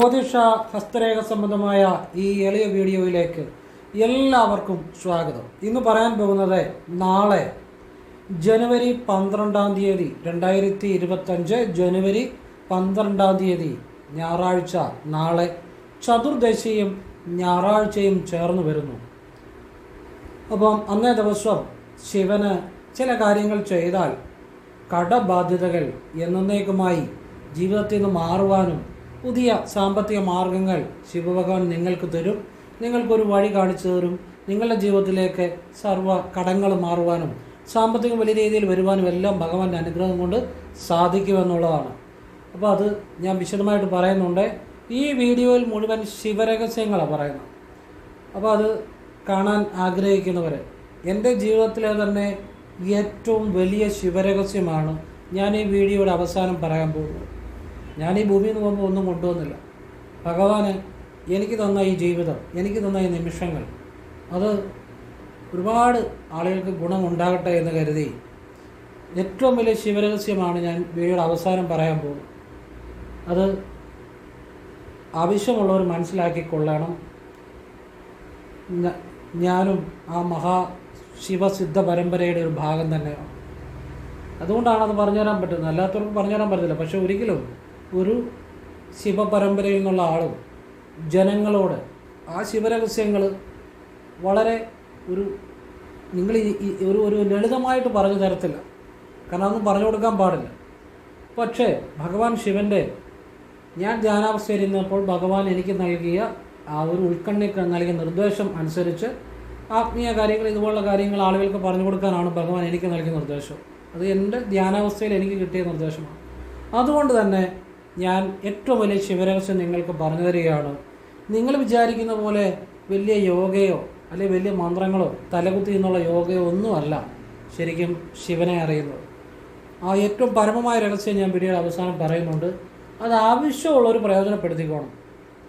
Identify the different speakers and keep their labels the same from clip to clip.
Speaker 1: ജ്യോതിഷ ഹസ്തരേഖ സംബന്ധമായ ഈ എളിയ വീഡിയോയിലേക്ക് എല്ലാവർക്കും സ്വാഗതം. ഇന്ന് പറയാൻ പോകുന്നത് നാളെ ജനുവരി പന്ത്രണ്ടാം തീയതി രണ്ടായിരത്തി ഇരുപത്തഞ്ച് ജനുവരി പന്ത്രണ്ടാം തീയതി ഞായറാഴ്ച നാളെ ചതുർദശിയും ഞായറാഴ്ചയും ചേർന്ന് വരുന്നു. അപ്പം അന്നേ ദിവസം ശിവന് ചില കാര്യങ്ങൾ ചെയ്താൽ കടബാധ്യതകൾ എന്നേക്കുമായി ജീവിതത്തിൽ നിന്ന് മാറുവാനും പുതിയ സാമ്പത്തിക മാർഗങ്ങൾ ശിവഭഗവാൻ നിങ്ങൾക്ക് തരും. നിങ്ങൾക്കൊരു വഴി കാണിച്ചു തരും. നിങ്ങളുടെ ജീവിതത്തിലേക്ക് സർവ കടങ്ങൾ മാറുവാനും സാമ്പത്തികം വലിയ രീതിയിൽ വരുവാനും എല്ലാം ഭഗവാന്റെ അനുഗ്രഹം കൊണ്ട് സാധിക്കുമെന്നുള്ളതാണ്. അപ്പോൾ അത് ഞാൻ വിശദമായിട്ട് പറയുന്നുണ്ട്. ഈ വീഡിയോയിൽ മുഴുവൻ ശിവരഹസ്യങ്ങളാണ് പറയുന്നത്. അപ്പോൾ അത് കാണാൻ ആഗ്രഹിക്കുന്നവർ എന്റെ ജീവിതത്തിലെ തന്നെ ഏറ്റവും വലിയ ശിവരഹസ്യമാണ് ഞാൻ ഈ വീഡിയോയുടെ അവസാനം പറയാൻ പോകുന്നത്. ഞാൻ ഈ ഭൂമിയിൽ നിന്ന് പോകുമ്പോൾ ഒന്നും കൊണ്ടുവന്നില്ല ഭഗവാന് എനിക്ക് തന്ന ഈ ജീവിതം എനിക്ക് തന്ന ഈ നിമിഷങ്ങൾ അത് ഒരുപാട് ആളുകൾക്ക് ഗുണമുണ്ടാകട്ടെ എന്ന് കരുതി ഏറ്റവും വലിയ ശിവരഹസ്യമാണ് ഞാൻ വീഡിയോയുടെ അവസാനം പറയാൻ പോകുന്നത്. അത് ആവശ്യമുള്ളവർ മനസ്സിലാക്കിക്കൊള്ളണം ഞാനും ആ മഹാ ശിവസിദ്ധ പരമ്പരയുടെ ഒരു ഭാഗം തന്നെയാണ്. അതുകൊണ്ടാണ് അത് പറഞ്ഞുതരാൻ പറ്റുന്നത്. അല്ലാത്തവർക്ക് പറഞ്ഞുതരാൻ പറ്റില്ല പക്ഷെ ഒരിക്കലും ഒരു ശിവപരമ്പരയിൽ നിന്നുള്ള ആളും ജനങ്ങളോട് ആ ശിവരഹസ്യങ്ങൾ വളരെ ഒരു നിങ്ങൾ ഒരു ഒരു ലളിതമായിട്ട് പറഞ്ഞു തരത്തില്ല. കാരണം അതൊന്നും പറഞ്ഞു കൊടുക്കാൻ പാടില്ല. പക്ഷേ ഭഗവാൻ ശിവന്റെ ഞാൻ ധ്യാനാവസ്ഥയിൽ ഇരുന്നപ്പോൾ ഭഗവാൻ എനിക്ക് നൽകിയ ആ ഒരു ഉൾക്കണ്ണിക്ക് നൽകിയ നിർദ്ദേശം അനുസരിച്ച് ആത്മീയ കാര്യങ്ങൾ ഇതുപോലുള്ള കാര്യങ്ങൾ ആളുകൾക്ക് പറഞ്ഞു കൊടുക്കാനാണ് ഭഗവാൻ എനിക്ക് നൽകിയ നിർദ്ദേശം. അത് എന്റെ ധ്യാനാവസ്ഥയിൽ എനിക്ക് കിട്ടിയ നിർദ്ദേശമാണ്. അതുകൊണ്ട് തന്നെ ഞാൻ ഏറ്റവും വലിയ ശിവരഹസ്യം നിങ്ങൾക്ക് പറഞ്ഞു തരികയാണ്. നിങ്ങൾ വിചാരിക്കുന്ന പോലെ വലിയ യോഗയോ അല്ലെങ്കിൽ വലിയ മന്ത്രങ്ങളോ തലകുത്തി എന്നുള്ള യോഗയോ ഒന്നുമല്ല ശരിക്കും ശിവനെ അറിയുന്നത്. ആ ഏറ്റവും പരമമായ രഹസ്യം ഞാൻ വീഡിയോയുടെ അവസാനം പറയുന്നുണ്ട്. അത് ആവശ്യമുള്ളവർ പ്രയോജനപ്പെടുത്തിക്കോണം.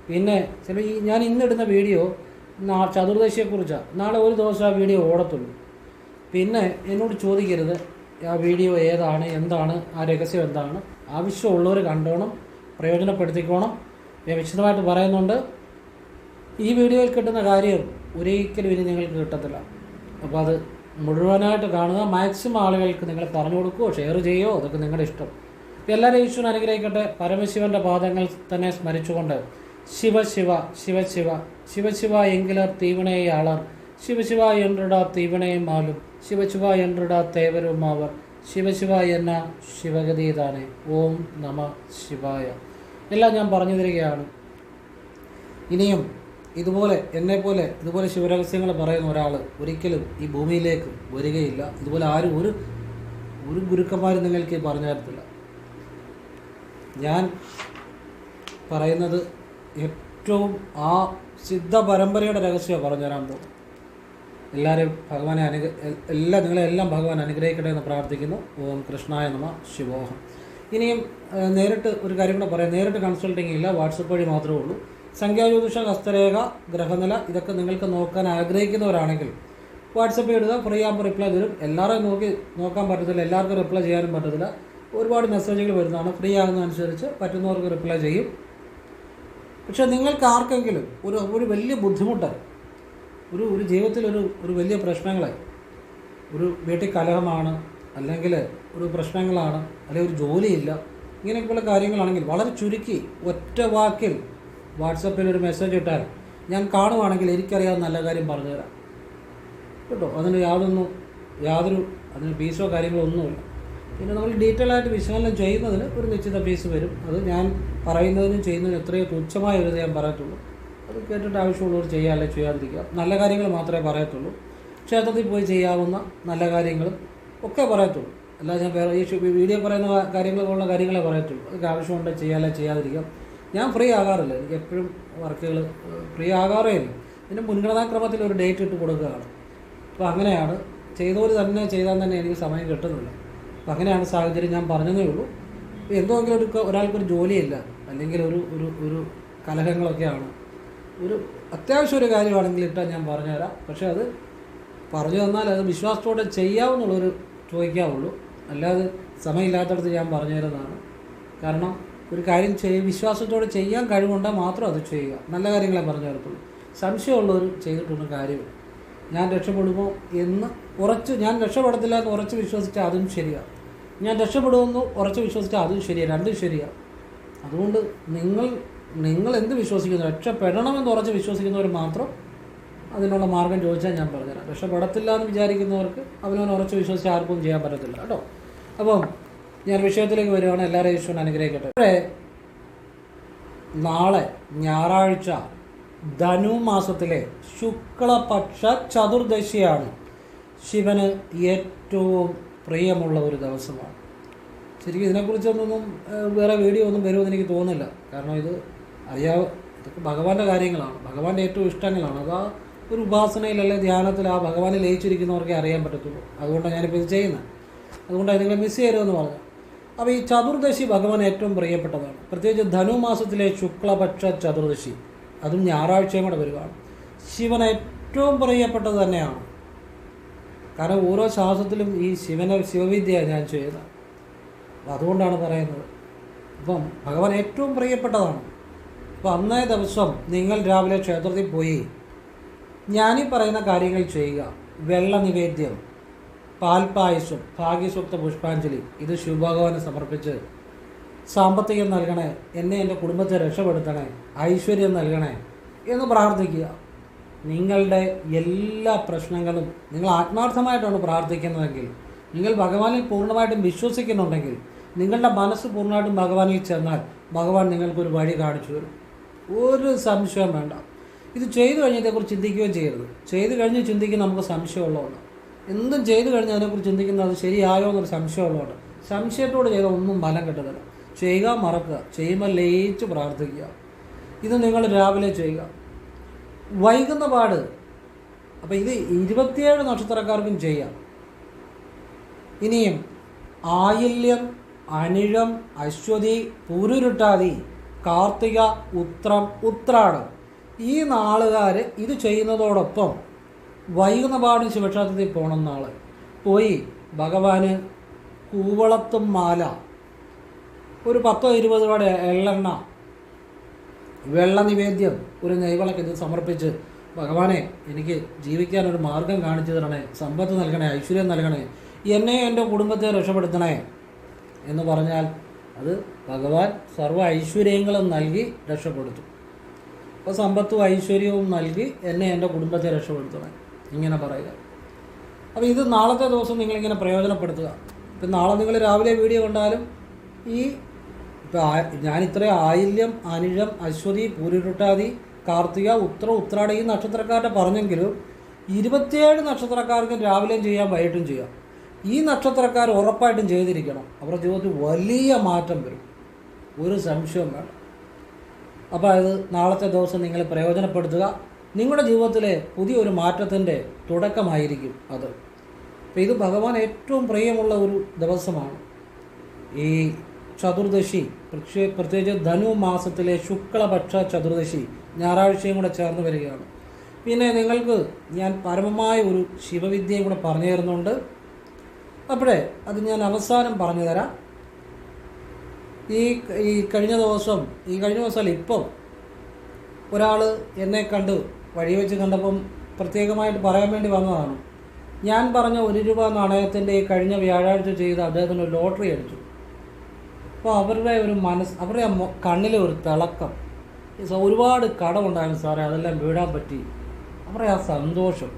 Speaker 1: പിന്നെ ചില ഈ ഞാൻ ഇന്നിടുന്ന വീഡിയോ നാ ചതുർദശിയെക്കുറിച്ചാണ് നാളെ ഒരു ദിവസം ആ വീഡിയോ ഓടത്തുള്ളൂ. പിന്നെ എന്നോട് ചോദിക്കരുത്. ആ വീഡിയോ ഏതാണ് എന്താണ് ആ രഹസ്യം എന്താണ് ആവശ്യമുള്ളവർ കണ്ടോണം പ്രയോജനപ്പെടുത്തിക്കോണം. ഞാൻ വിശദമായിട്ട് പറയുന്നുണ്ട്. ഈ വീഡിയോയിൽ കിട്ടുന്ന കാര്യം ഒരിക്കലും ഇനി നിങ്ങൾക്ക് കിട്ടത്തില്ല. അപ്പോൾ അത് മുഴുവനായിട്ട് കാണുക. മാക്സിമം ആളുകൾക്ക് നിങ്ങൾ പറഞ്ഞു കൊടുക്കുകയോ ഷെയർ ചെയ്യുകയോ അതൊക്കെ നിങ്ങളുടെ ഇഷ്ടം. എല്ലാവരും ഈശ്വരൻ അനുഗ്രഹിക്കട്ടെ. പരമശിവന്റെ പാദങ്ങൾ തന്നെ സ്മരിച്ചുകൊണ്ട് ശിവശിവ ശിവശിവ ശിവശിവ എങ്കിലർ തീവണയെ ആളർ. ശിവശിവ എന്നുട തീവണയും ആളും ശിവശിവ എന്നടാ തേവരുമാവർ ശിവശിവ എന്ന ശിവഗതിതാണ് ഓം നമ ശിവായ. എല്ലാം ഞാൻ പറഞ്ഞു തരികയാണ് ഇനിയും ഇതുപോലെ എന്നെപ്പോലെ ഇതുപോലെ ശിവരഹസ്യങ്ങൾ പറയുന്ന ഒരാൾ ഒരിക്കലും ഈ ഭൂമിയിലേക്ക് വരികയില്ല. ഇതുപോലെ ആരും ഒരു ഒരു ഗുരുക്കന്മാരും നിങ്ങൾക്ക് പറഞ്ഞു തരത്തില്ല. ഞാൻ പറയുന്നത് ഏറ്റവും ആ സിദ്ധ പരമ്പരയുടെ രഹസ്യമാണ് പറഞ്ഞു തരാൻ പോകും എല്ലാവരെയും ഭഗവാനെ അനുഗ്ര എല്ലാ നിങ്ങളെല്ലാം ഭഗവാൻ അനുഗ്രഹിക്കട്ടെ എന്ന് പ്രാർത്ഥിക്കുന്നു. ഓം കൃഷ്ണായ നമ ശിവോഹം. ഇനിയും നേരിട്ട് ഒരു കാര്യം കൂടെ പറയാം. നേരിട്ട് കൺസൾട്ടിങ് ഇല്ല വാട്സപ്പ് വഴി മാത്രമേ ഉള്ളൂ. സംഖ്യാജ്യോതിഷ ഹസ്തരേഖ ഗ്രഹനില ഇതൊക്കെ നിങ്ങൾക്ക് നോക്കാൻ ആഗ്രഹിക്കുന്നവരാണെങ്കിൽ വാട്സപ്പ് ഇടുക ഫ്രീ ആകുമ്പോൾ റിപ്ലൈ തരും. എല്ലാവരെയും നോക്കി നോക്കാൻ പറ്റത്തില്ല. എല്ലാവർക്കും റിപ്ലൈ ചെയ്യാനും പറ്റത്തില്ല. ഒരുപാട് മെസ്സേജുകൾ വരുന്നതാണ്. ഫ്രീ ആകുന്നതനുസരിച്ച് പറ്റുന്നവർക്ക് റിപ്ലൈ ചെയ്യും. പക്ഷേ നിങ്ങൾക്ക് ആർക്കെങ്കിലും ഒരു ഒരു വലിയ ബുദ്ധിമുട്ട് ഒരു ഒരു ജീവിതത്തിൽ ഒരു ഒരു വലിയ പ്രശ്നങ്ങളെ ഒരു വീട്ടിൽ കലഹമാണ് അല്ലെങ്കിൽ ഒരു പ്രശ്നങ്ങളാണ് അല്ലെങ്കിൽ ഒരു ജോലിയില്ല ഇങ്ങനെയൊക്കെയുള്ള കാര്യങ്ങളാണെങ്കിൽ വളരെ ചുരുക്കി ഒറ്റ വാക്കിൽ വാട്സപ്പിൽ ഒരു മെസ്സേജ് ഇട്ടാൽ ഞാൻ കാണുവാണെങ്കിൽ എനിക്കറിയാവുന്ന നല്ല കാര്യം പറഞ്ഞുതരാം കേട്ടോ? അതിന് യാതൊന്നും യാതൊരു അതിന് ഫീസോ കാര്യങ്ങളോ ഒന്നുമില്ല. പിന്നെ നമ്മൾ ഡീറ്റെയിൽ ആയിട്ട് വിശകലനം ചെയ്യുന്നതിന് ഒരു നിശ്ചിത ഫീസ് വരും. അത് ഞാൻ പറയുന്നതിനും ചെയ്യുന്നതിനും എത്രയോ തുച്ഛമായ ഒരു ഞാൻ പറയത്തുള്ളൂ. അത് കേട്ടിട്ട് ആവശ്യമുള്ളവർ ചെയ്യുക അല്ലെങ്കിൽ ചെയ്യാതിരിക്കുക. നല്ല കാര്യങ്ങൾ മാത്രമേ പറയത്തുള്ളൂ. ക്ഷേത്രത്തിൽ പോയി ചെയ്യാവുന്ന നല്ല കാര്യങ്ങളും ഒക്കെ പറയത്തുള്ളൂ. അല്ലാതെ ഞാൻ വേറെ ഈ വീഡിയോ പറയുന്ന കാര്യങ്ങൾ പോലുള്ള കാര്യങ്ങളെ പറയത്തുള്ളൂ. അതൊക്കെ ആവശ്യമുണ്ട് ചെയ്യാല്ല ചെയ്യാതിരിക്കാം. ഞാൻ ഫ്രീ ആകാറില്ല. എനിക്ക് എപ്പോഴും വർക്കുകൾ ഫ്രീ ആകാറേ ഇല്ല. ഇതിന്റെ മുൻഗണനാക്രമത്തിൽ ഒരു ഡേറ്റ് ഇട്ട് കൊടുക്കുകയാണ്. അപ്പോൾ അങ്ങനെയാണ്. ചെയ്തവർ തന്നെ ചെയ്താൽ തന്നെ എനിക്ക് സമയം കിട്ടുന്നില്ല. അപ്പോൾ അങ്ങനെയാണ് സാഹചര്യം ഞാൻ പറഞ്ഞതേ ഉള്ളൂ. എന്തോ എന്തെങ്കിലും ഒരു ഒരാൾക്കൊരു ജോലിയില്ല. അല്ലെങ്കിൽ ഒരു ഒരു ഒരു കലഹങ്ങളൊക്കെയാണ്. ഒരു അത്യാവശ്യം ഒരു കാര്യമാണെങ്കിൽ ഇട്ടാൽ ഞാൻ പറഞ്ഞുതരാം. പക്ഷേ അത് പറഞ്ഞു തന്നാൽ അത് വിശ്വാസത്തോടെ ചെയ്യാവുന്നുള്ളൊരു ചോദിക്കാവുള്ളൂ. അല്ലാതെ സമയമില്ലാത്തടത്ത് ഞാൻ പറഞ്ഞു തരുന്നതാണ് കാരണം ഒരു കാര്യം ചെയ്യ വിശ്വാസത്തോടെ ചെയ്യാൻ കഴിവുണ്ടെങ്കിൽ മാത്രം അത് ചെയ്യുക. നല്ല കാര്യങ്ങളെ പറഞ്ഞു തരത്തുള്ളൂ സംശയമുള്ളവർ ചെയ്തിട്ടൊന്നും കാര്യമില്ല. ഞാൻ രക്ഷപ്പെടുമോ എന്ന് ഉറച്ച് ഞാൻ രക്ഷപ്പെടത്തില്ല എന്ന് ഉറച്ച് വിശ്വസിച്ചാൽ അതും ശരിയാണ് ഞാൻ രക്ഷപ്പെടുമെന്ന് ഉറച്ച് വിശ്വസിച്ചാൽ അതും ശരിയാണ് രണ്ടും ശരിയാണ് അതുകൊണ്ട് നിങ്ങൾ നിങ്ങൾ എന്ത് വിശ്വസിക്കുന്നു? രക്ഷപ്പെടണമെന്ന് ഉറച്ച് വിശ്വസിക്കുന്നവർ മാത്രം അതിനുള്ള മാർഗം ചോദിച്ചാൽ ഞാൻ പറഞ്ഞുതരാം. രക്ഷപ്പെടത്തില്ല എന്ന് വിചാരിക്കുന്നവർക്ക് അവനവൻ ഉറച്ച് വിശ്വസിച്ച് ആർക്കും ചെയ്യാൻ പറ്റത്തില്ല കേട്ടോ? അപ്പം ഞാൻ വിഷയത്തിലേക്ക് വരികയാണ്. എല്ലാവരെയും ഈശ്വരൻ അനുഗ്രഹിക്കട്ടെ. ഇവിടെ നാളെ ഞായറാഴ്ച ധനു മാസത്തിലെ ശുക്ലപക്ഷ ചതുർദശിയാണ്. ശിവന് ഏറ്റവും പ്രിയമുള്ള ഒരു ദിവസമാണ്. ശരിക്കും ഇതിനെക്കുറിച്ചൊന്നും വേറെ വീഡിയോ ഒന്നും വരുമെന്ന് എനിക്ക് തോന്നുന്നില്ല. കാരണം ഇത് അറിയാവ് ഇതൊക്കെ ഭഗവാന്റെ കാര്യങ്ങളാണ്. ഭഗവാന്റെ ഏറ്റവും ഇഷ്ടങ്ങളാണ്. അത് ഒരു ഉപാസനയിൽ അല്ലെങ്കിൽ ധ്യാനത്തിൽ ആ ഭഗവാനെ ലയിച്ചിരിക്കുന്നവർക്കേ അറിയാൻ പറ്റത്തുള്ളൂ. അതുകൊണ്ടാണ് ഞാനിപ്പോൾ ഇത് ചെയ്യുന്നത്. അതുകൊണ്ടാണ് നിങ്ങളെ മിസ് ചെയ്യരുതെന്ന് പറഞ്ഞു അപ്പോൾ ഈ ചതുർദശി ഭഗവാൻ ഏറ്റവും പ്രിയപ്പെട്ടതാണ്. പ്രത്യേകിച്ച് ധനുമാസത്തിലെ ശുക്ലപക്ഷ ചതുർദശി അതും ഞായറാഴ്ചയും കൂടെ വരികയാണ് ശിവൻ ഏറ്റവും പ്രിയപ്പെട്ടത് തന്നെയാണ്. കാരണം ഓരോ ശ്വാസത്തിലും ഈ ശിവനെ ശിവവിദ്യയാണ് ഞാൻ ചെയ്യുന്നത്. അതുകൊണ്ടാണ് പറയുന്നത്. അപ്പം ഭഗവാൻ ഏറ്റവും പ്രിയപ്പെട്ടതാണ്. അന്നേ ദിവസം നിങ്ങൾ രാവിലെ ക്ഷേത്രത്തിൽ പോയി. ഞാനീ പറയുന്ന കാര്യങ്ങൾ ചെയ്യുക. വെള്ള നിവേദ്യം പാൽപ്പായസം ഭാഗ്യസൂക്ത പുഷ്പാഞ്ജലി ഇത് ശിവഭഗവാന് സമർപ്പിച്ച്. സാമ്പത്തികം നൽകണേ എന്നെ എന്റെ കുടുംബത്തെ രക്ഷപ്പെടുത്തണേ ഐശ്വര്യം നൽകണേ എന്ന് പ്രാർത്ഥിക്കുക. നിങ്ങളുടെ എല്ലാ പ്രശ്നങ്ങളും നിങ്ങൾ ആത്മാർത്ഥമായിട്ടാണ് പ്രാർത്ഥിക്കുന്നതെങ്കിൽ നിങ്ങൾ ഭഗവാനിൽ പൂർണമായിട്ടും വിശ്വസിക്കുന്നുണ്ടെങ്കിൽ നിങ്ങളുടെ മനസ്സ് പൂർണമായിട്ടും ഭഗവാനിൽ ചെന്നാൽ ഭഗവാൻ നിങ്ങൾക്കൊരു വഴി കാണിച്ചു തരും. ഒരു സംശയവും വേണ്ട. ഇത് ചെയ്തു കഴിഞ്ഞതിനെക്കുറിച്ച് ചിന്തിക്കുകയും ചെയ്യരുത്. ചെയ്തു കഴിഞ്ഞ് ചിന്തിക്കുന്ന നമുക്ക് സംശയമുള്ളതുകൊണ്ട്. എന്തും ചെയ്തു കഴിഞ്ഞ് അതിനെക്കുറിച്ച് ചിന്തിക്കുന്നത് അത് ശരിയായോ എന്നൊരു സംശയമുള്ളതുകൊണ്ട്. സംശയത്തോട് ചെയ്ത ഒന്നും ഫലം കിട്ടത്തില്ല ചെയ്യുക മറക്കുക. ചെയ്യുമ്പോൾ ലയിച്ച് പ്രാർത്ഥിക്കുക. ഇത് നിങ്ങൾ രാവിലെ ചെയ്യുക. വൈകുന്ന പാട്. അപ്പം ഇത് ഇരുപത്തിയേഴ് നക്ഷത്രക്കാർക്കും ചെയ്യാം. ഇനിയും ആയില്യം അനിഴം അശ്വതി പൂരുരുട്ടാതി കാർത്തിക ഉത്രം ഉത്രാടം. ഈ നാളുകാർ ഇത് ചെയ്യുന്നതോടൊപ്പം വൈകുന്ന പാട് ശിവക്ഷേത്രത്തിൽ പോകണം നാൾ പോയി ഭഗവാന് കൂവളത്തും മാല ഒരു പത്തോ ഇരുപത് രൂപയുടെ എള്ളെണ്ണ വെള്ള നിവേദ്യം ഒരു നെയ്വിളക്ക് ഇത് സമർപ്പിച്ച് ഭഗവാനെ എനിക്ക് ജീവിക്കാൻ ഒരു മാർഗം കാണിച്ചു തരണേ സമ്പത്ത് നൽകണേ ഐശ്വര്യം നൽകണേ എന്നെ എന്റെ കുടുംബത്തെ രക്ഷപ്പെടുത്തണേ എന്ന് പറഞ്ഞാൽ അത് ഭഗവാൻ സർവ ഐശ്വര്യങ്ങളും നൽകി രക്ഷപ്പെടുത്തും. അപ്പോൾ സമ്പത്തും ഐശ്വര്യവും നൽകി എന്നെ എന്റെ കുടുംബത്തെ രക്ഷപ്പെടുത്തണം ഇങ്ങനെ പറയുക. അപ്പോൾ ഇത് നാളത്തെ ദിവസം നിങ്ങളിങ്ങനെ പ്രയോജനപ്പെടുത്തുക. ഇപ്പം നാളെ നിങ്ങൾ രാവിലെ വീഡിയോ കണ്ടാലും ഈ ഇപ്പം ഞാൻ ഇത്രയും ആയില്യം അനിഴം അശ്വതി പൂരുരുട്ടാതി കാർത്തിക ഉത്ര ഉത്രാട ഈ നക്ഷത്രക്കാരുടെ പറഞ്ഞെങ്കിലും ഇരുപത്തിയേഴ് നക്ഷത്രക്കാർക്കും രാവിലെയും ചെയ്യാം വൈകിട്ടും ചെയ്യാം. ഈ നക്ഷത്രക്കാർ ഉറപ്പായിട്ടും ചെയ്തിരിക്കണം. അവരുടെ ജീവിതത്തിൽ വലിയ മാറ്റം വരും. ഒരു സംശയവും വേണം അപ്പോൾ അത് നാളത്തെ ദിവസം നിങ്ങൾ പ്രയോജനപ്പെടുത്തുക. നിങ്ങളുടെ ജീവിതത്തിലെ പുതിയൊരു മാറ്റത്തിന്റെ തുടക്കമായിരിക്കും അത്. അപ്പോൾ ഇത് ഭഗവാൻ ഏറ്റവും പ്രിയമുള്ള ഒരു ദിവസമാണ്. ഈ ചതുർദശി പ്രത്യേ പ്രത്യേകിച്ച് ധനു മാസത്തിലെ ശുക്ലപക്ഷ ചതുർദശി ഞായറാഴ്ചയും കൂടെ ചേർന്ന് വരികയാണ്. പിന്നെ നിങ്ങൾക്ക് ഞാൻ പരമമായ ഒരു ശിവവിദ്യയും കൂടെ പറഞ്ഞു തരുന്നുണ്ട് അപ്പോഴേ അത് ഞാൻ അവസാനം പറഞ്ഞു തരാം. ഈ ഈ കഴിഞ്ഞ ദിവസം ഈ കഴിഞ്ഞ ദിവസമല്ല ഇപ്പം ഒരാൾ എന്നെ കണ്ടു വഴി വെച്ച് കണ്ടപ്പം പ്രത്യേകമായിട്ട് പറയാൻ വേണ്ടി വന്നതാണ്. ഞാൻ പറഞ്ഞ ഒരു രൂപ നാണയത്തിന്റെ ഈ കഴിഞ്ഞ വ്യാഴാഴ്ച ചെയ്ത് അദ്ദേഹത്തിന് ലോട്ടറി അടിച്ചു. അപ്പോൾ അവരുടെ ഒരു മനസ്സ് അവരുടെ കണ്ണിലെ ഒരു തിളക്കം. ഒരുപാട് കടമുണ്ടായിരുന്നു സാറേ അതെല്ലാം വീടാൻ പറ്റി. അവരുടെ ആ സന്തോഷം.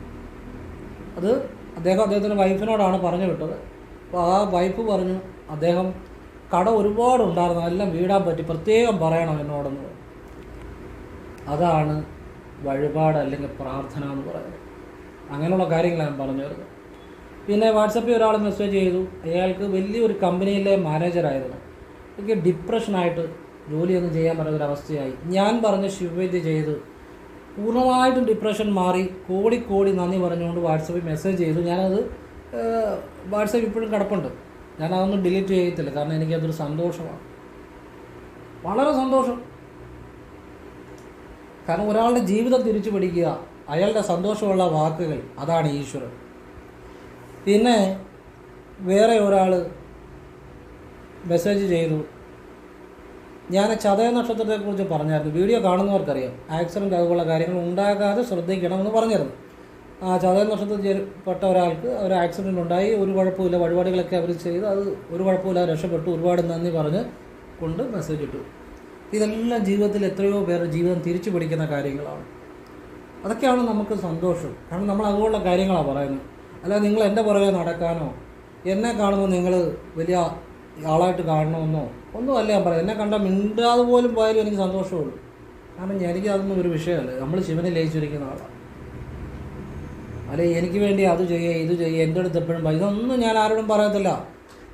Speaker 1: അത് അദ്ദേഹം അദ്ദേഹത്തിന്റെ വൈഫിനോടാണ് പറഞ്ഞു വിട്ടത്. അപ്പോൾ ആ വൈഫ് പറഞ്ഞു അദ്ദേഹം കട ഒരുപാടുണ്ടായിരുന്നു എല്ലാം വീടാൻ പറ്റി പ്രത്യേകം പറയണം എന്നോടെന്ന് അതാണ് വഴിപാട് അല്ലെങ്കിൽ പ്രാർത്ഥന എന്ന് പറയുന്നത്. അങ്ങനെയുള്ള കാര്യങ്ങളാണ് ഞാൻ പറഞ്ഞു തരുന്നത് പിന്നെ വാട്സപ്പിൽ ഒരാൾ മെസ്സേജ് ചെയ്തു അയാൾക്ക് വലിയൊരു കമ്പനിയിലെ മാനേജറായിരുന്നു എനിക്ക് ഡിപ്രഷനായിട്ട് ജോലിയൊന്നും ചെയ്യാൻ പറ്റാത്തൊരവസ്ഥയായി. ഞാൻ പറഞ്ഞ ശിവവൈദ്യ ചെയ്ത് പൂർണമായിട്ടും ഡിപ്രഷൻ മാറി കോടി കോടി നന്ദി പറഞ്ഞുകൊണ്ട് വാട്സപ്പിൽ മെസ്സേജ് ചെയ്തു. ഞാനത് വാട്സപ്പ് ഇപ്പോഴും കിടപ്പുണ്ട്. ഞാനതൊന്നും ഡിലീറ്റ് ചെയ്യത്തില്ല. കാരണം എനിക്കതൊരു സന്തോഷമാണ്. വളരെ സന്തോഷം. കാരണം ഒരാളുടെ ജീവിതം തിരിച്ചു പിടിക്കുക അയാളുടെ സന്തോഷമുള്ള വാക്കുകൾ അതാണ് ഈശ്വരൻ. പിന്നെ വേറെ ഒരാൾ മെസ്സേജ് ചെയ്തു. ഞാൻ ചതയ നക്ഷത്രത്തെക്കുറിച്ച് പറഞ്ഞായിരുന്നു. വീഡിയോ കാണുന്നവർക്കറിയാം. ആക്സിഡന്റ് അതുപോലുള്ള കാര്യങ്ങൾ ഉണ്ടാകാതെ ശ്രദ്ധിക്കണമെന്ന് പറഞ്ഞിരുന്നു. ആ ചതയ നക്ഷത്രത്തിൽ പെട്ട ഒരാൾക്ക് ഒരു ആക്സിഡന്റ് ഉണ്ടായി ഒരു കുഴപ്പമില്ല വഴിപാടുകളൊക്കെ അവർ ചെയ്ത് അത് ഒരു കുഴപ്പമില്ല രക്ഷപ്പെട്ടു. ഒരുപാട് നന്ദി പറഞ്ഞ് കൊണ്ട് മെസ്സേജ് ഇട്ടു. ഇതെല്ലാം ജീവിതത്തിൽ എത്രയോ പേർ ജീവിതം തിരിച്ചു പിടിക്കുന്ന കാര്യങ്ങളാണ്. അതൊക്കെയാണ് നമുക്ക് സന്തോഷം. കാരണം നമ്മൾ അതുപോലുള്ള കാര്യങ്ങളാണ് പറയുന്നത്. അല്ലാതെ നിങ്ങൾ എന്റെ പുറകെ നടക്കാനോ എന്നെ കാണുമ്പോൾ നിങ്ങൾ വലിയ ആളായിട്ട് കാണണമെന്നോ? ഒന്നും അല്ല ഞാൻ പറയുന്നത്. എന്നെ കണ്ടാൽ മിണ്ടാതെ പോലും പോയാലും എനിക്ക് സന്തോഷമുള്ളൂ. കാരണം എനിക്ക് അതൊന്നും ഒരു വിഷയമല്ല. നമ്മൾ ശിവനെ ലയിച്ചിരിക്കുന്ന ആളാണ് അല്ലെ എനിക്ക് വേണ്ടി അത് ചെയ്യുക ഇത് ചെയ്യുക എന്റെ അടുത്ത് എപ്പോഴും പറയും. ഇതൊന്നും ഞാൻ ആരോടും പറയത്തില്ല.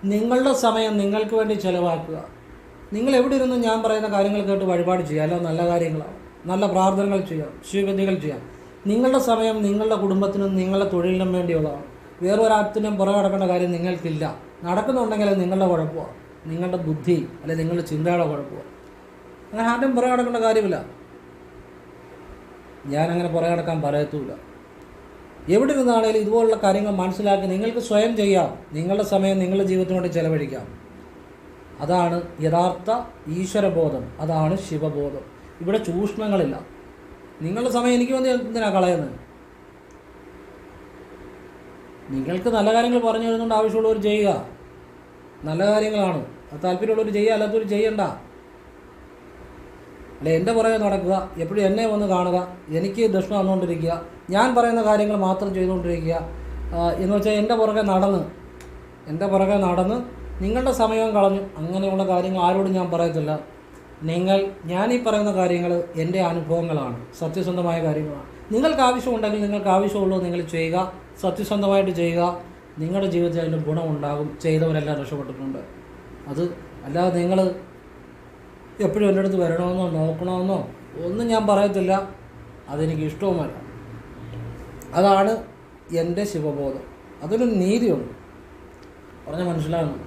Speaker 1: നിങ്ങളുടെ സമയം നിങ്ങൾക്ക് വേണ്ടി ചിലവാക്കുക. നിങ്ങൾ എവിടെ ഇരുന്ന് ഞാൻ പറയുന്ന കാര്യങ്ങൾ കേട്ട് വഴിപാട് ചെയ്യുക. അല്ല നല്ല കാര്യങ്ങളാണ്. നല്ല പ്രാർത്ഥനകൾ ചെയ്യാം. ശിവഗതികൾ ചെയ്യാം. നിങ്ങളുടെ സമയം നിങ്ങളുടെ കുടുംബത്തിനും നിങ്ങളുടെ തൊഴിലിനും വേണ്ടിയുള്ളതാണ്. വേറെ ഒരാത്തിനും പുറകെ നടക്കേണ്ട കാര്യം നിങ്ങൾക്കില്ല. നടക്കുന്നുണ്ടെങ്കിൽ അത് നിങ്ങളുടെ കുഴപ്പമാണ് നിങ്ങളുടെ ബുദ്ധി അല്ലെ നിങ്ങളുടെ ചിന്തയുടെ കുഴപ്പമാണ് അങ്ങനെ ആരും പുറകെ നടക്കേണ്ട കാര്യമില്ല. ഞാനങ്ങനെ പുറകെ നടക്കാൻ പറയത്തുമില്ല. എവിടെ നിന്നാണെങ്കിലും ഇതുപോലുള്ള കാര്യങ്ങൾ മനസ്സിലാക്കി നിങ്ങൾക്ക് സ്വയം ചെയ്യാം. നിങ്ങളുടെ സമയം നിങ്ങളുടെ ജീവിതത്തിന് വേണ്ടി ചെലവഴിക്കാം. അതാണ് യഥാർത്ഥ ഈശ്വരബോധം. അതാണ് ശിവബോധം. ഇവിടെ ചൂഷണങ്ങളില്ല. നിങ്ങളുടെ സമയം എനിക്ക് വേണ്ടി എന്തിനാണ് കളയുന്നത്? നിങ്ങൾക്ക് നല്ല കാര്യങ്ങൾ പറഞ്ഞു തരുന്നുണ്ട് ആവശ്യമുള്ളവർ ചെയ്യുക. നല്ല കാര്യങ്ങളാണ്. അത് താല്പര്യമുള്ളവർ ചെയ്യുക അല്ലാത്തവർ ചെയ്യണ്ട. അല്ലെ എന്റെ പുറകെ നടക്കുക എപ്പോഴും എന്നെ വന്ന് കാണുക എനിക്ക് ദക്ഷിണ വന്നുകൊണ്ടിരിക്കുക ഞാൻ പറയുന്ന കാര്യങ്ങൾ മാത്രം ചെയ്തുകൊണ്ടിരിക്കുക എന്ന് വെച്ചാൽ എന്റെ പുറകെ നടന്ന് എന്റെ പുറകെ നടന്ന് നിങ്ങളുടെ സമയം കളഞ്ഞു അങ്ങനെയുള്ള കാര്യങ്ങൾ ആരോടും ഞാൻ പറയത്തില്ല. നിങ്ങൾ ഈ പറയുന്ന കാര്യങ്ങൾ എന്റെ അനുഭവങ്ങളാണ് സത്യസന്ധമായ കാര്യങ്ങളാണ്. നിങ്ങൾക്ക് ആവശ്യമുണ്ടെങ്കിൽ നിങ്ങൾക്ക് ആവശ്യമുള്ളത് നിങ്ങൾ ചെയ്യുക. സത്യസന്ധമായിട്ട് ചെയ്യുക. നിങ്ങളുടെ ജീവിതത്തിൽ അതിന്റെ ഗുണമുണ്ടാകും. ചെയ്തവരെല്ലാം രക്ഷപ്പെട്ടിട്ടുണ്ട്. അത് അല്ലാതെ നിങ്ങൾ എപ്പോഴും എന്റെ അടുത്ത് വരണമെന്നോ നോക്കണമെന്നോ ഒന്നും ഞാൻ പറയത്തില്ല. അതെനിക്ക് ഇഷ്ടവുമല്ല. അതാണ് എന്റെ ശിവബോധം. അതൊരു നീതിയുണ്ട്. പറഞ്ഞ മനസ്സിലാകുന്നു.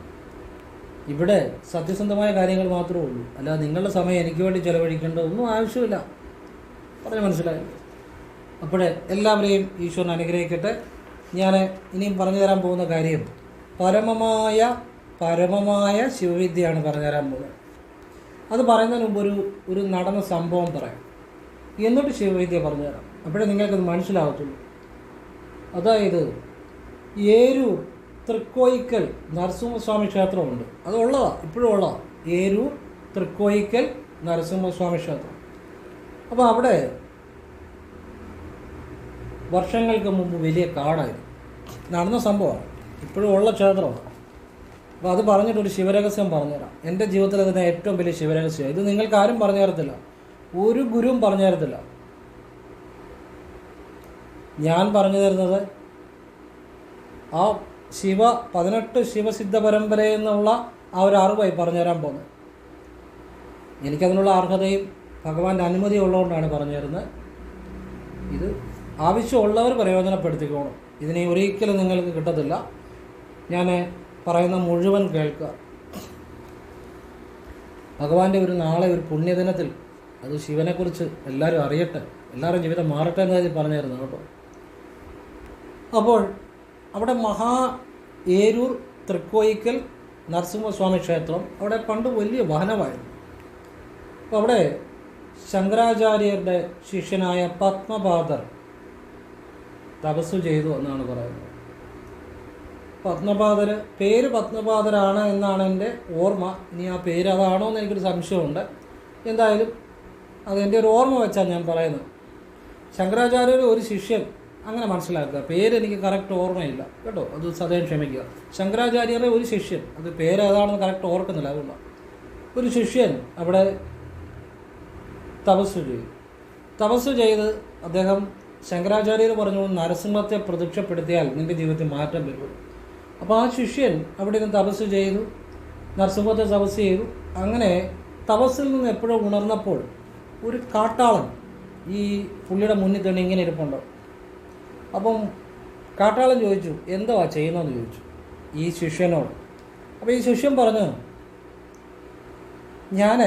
Speaker 1: ഇവിടെ സത്യസന്ധമായ കാര്യങ്ങൾ മാത്രമേ ഉള്ളൂ. അല്ലാതെ നിങ്ങളുടെ സമയം എനിക്ക് വേണ്ടി ചിലവഴിക്കേണ്ട ഒന്നും ആവശ്യമില്ല. പറഞ്ഞ് മനസ്സിലായി അപ്പോഴേ എല്ലാവരെയും ഈശ്വരൻ അനുഗ്രഹിക്കട്ടെ. ഞാൻ ഇനിയും പറഞ്ഞു തരാൻ പോകുന്ന കാര്യം പരമമായ പരമമായ ശിവവിദ്യയാണ് പറഞ്ഞു തരാൻ പോകുന്നത്. അത് പറയുന്നതിന് മുമ്പ് ഒരു ഒരു നടന്ന സംഭവം പറയാം. എന്നിട്ട് ശിവവിദ്യ പറഞ്ഞു തരാം. അപ്പോഴേ നിങ്ങൾക്കത് മനസ്സിലാകത്തുള്ളൂ അതായത് ഏരൂർ തൃക്കോയിക്കൽ നരസിംഹസ്വാമി ക്ഷേത്രമുണ്ട്. അത് ഉള്ളതാണ് ഇപ്പോഴും ഉള്ളതാണ് ഏരൂർ തൃക്കോയിക്കൽ നരസിംഹസ്വാമി ക്ഷേത്രം. അപ്പോൾ അവിടെ വർഷങ്ങൾക്ക് മുമ്പ് വലിയ കാടായിരുന്നു നടന്ന സംഭവമാണ് ഇപ്പോഴും ഉള്ള ക്ഷേത്രമാണ്. അപ്പോൾ അത് പറഞ്ഞിട്ട് ഒരു ശിവരഹസ്യം പറഞ്ഞുതരാം. എന്റെ ജീവിതത്തിൽ അതിന് ഏറ്റവും വലിയ ശിവരഹസ്യം. ഇത് നിങ്ങൾക്ക് ആരും പറഞ്ഞു തരത്തില്ല. ഒരു ഗുരുവും പറഞ്ഞു തരത്തില്ല. ഞാൻ പറഞ്ഞു തരുന്നത് ആ ശിവ പതിനെട്ട് ശിവസിദ്ധ പരമ്പരയിൽ നിന്നുള്ള ആ ഒരു അറിവായി പറഞ്ഞു തരാൻ പോകുന്നത്. എനിക്കതിനുള്ള അർഹതയും ഭഗവാന്റെ അനുമതി ഉള്ളതുകൊണ്ടാണ് പറഞ്ഞു തരുന്നത്. ഇത് ആവശ്യമുള്ളവർ പ്രയോജനപ്പെടുത്തിക്കോണം. ഇതിനെ ഒരിക്കലും നിങ്ങൾക്ക് കിട്ടത്തില്ല. ഞാൻ പറയുന്ന മുഴുവൻ കേൾക്കുക. ഭഗവാന്റെ ഒരു നാളെ ഒരു പുണ്യദിനത്തിൽ അത് ശിവനെക്കുറിച്ച് എല്ലാവരും അറിയട്ടെ. എല്ലാവരും ജീവിതം മാറട്ടെ എന്ന് കരുതി പറഞ്ഞിരുന്നു കേട്ടോ. അപ്പോൾ അവിടെ മഹാ ഏരൂർ തൃക്കോയിക്കൽ നരസിംഹസ്വാമി ക്ഷേത്രം അവിടെ പണ്ട് വലിയ വനമായിരുന്നു അപ്പോൾ അവിടെ ശങ്കരാചാര്യരുടെ ശിഷ്യനായ പത്മപാദർ തപസ് ചെയ്തു എന്നാണ് പറയുന്നത്. പത്മപാതര് പേര് പത്മപാതരാണ് എന്നാണ് എന്റെ ഓർമ്മ. ഇനി ആ പേര് അതാണോ എന്ന് എനിക്കൊരു സംശയമുണ്ട്. എന്തായാലും അതെന്റെ ഒരു ഓർമ്മ വെച്ചാണ് ഞാൻ പറയുന്നത്. ശങ്കരാചാര്യർ ഒരു ശിഷ്യൻ. അങ്ങനെ മനസ്സിലാക്കുക. പേര് എനിക്ക് കറക്റ്റ് ഓർമ്മയില്ല. കേട്ടോ? അത് സദയം ക്ഷമിക്കുക. ശങ്കരാചാര്യരുടെ ഒരു ശിഷ്യൻ. അത് പേര് ഏതാണെന്ന് കറക്റ്റ് ഓർക്കുന്നില്ല അതുകൊണ്ട്. ഒരു ശിഷ്യൻ അവിടെ തപസ്സു ചെയ്തു. തപസ്സു ചെയ്ത് അദ്ദേഹം ശങ്കരാചാര്യർ പറഞ്ഞു നരസിംഹത്തെ പ്രത്യക്ഷപ്പെടുത്തിയാൽ നിന്റെ ജീവിതത്തിൽ മാറ്റം വരും. അപ്പോൾ ആ ശിഷ്യൻ അവിടെ നിന്ന് തപസ് ചെയ്തു നരസിംഹത്തെ തപസ് ചെയ്തു. അങ്ങനെ തപസ്സിൽ നിന്ന് എപ്പോഴും ഉണർന്നപ്പോൾ ഒരു കാട്ടാളൻ ഈ പുള്ളിയുടെ മുന്നിൽ തന്നെ ഇങ്ങനെ ഇരിപ്പുണ്ടോ. അപ്പം കാട്ടാളൻ ചോദിച്ചു എന്തുവാ ചെയ്യുന്നതെന്ന് ചോദിച്ചു. ഈ ശിഷ്യനോട്. അപ്പോൾ ഈ ശിഷ്യൻ പറഞ്ഞു ഞാൻ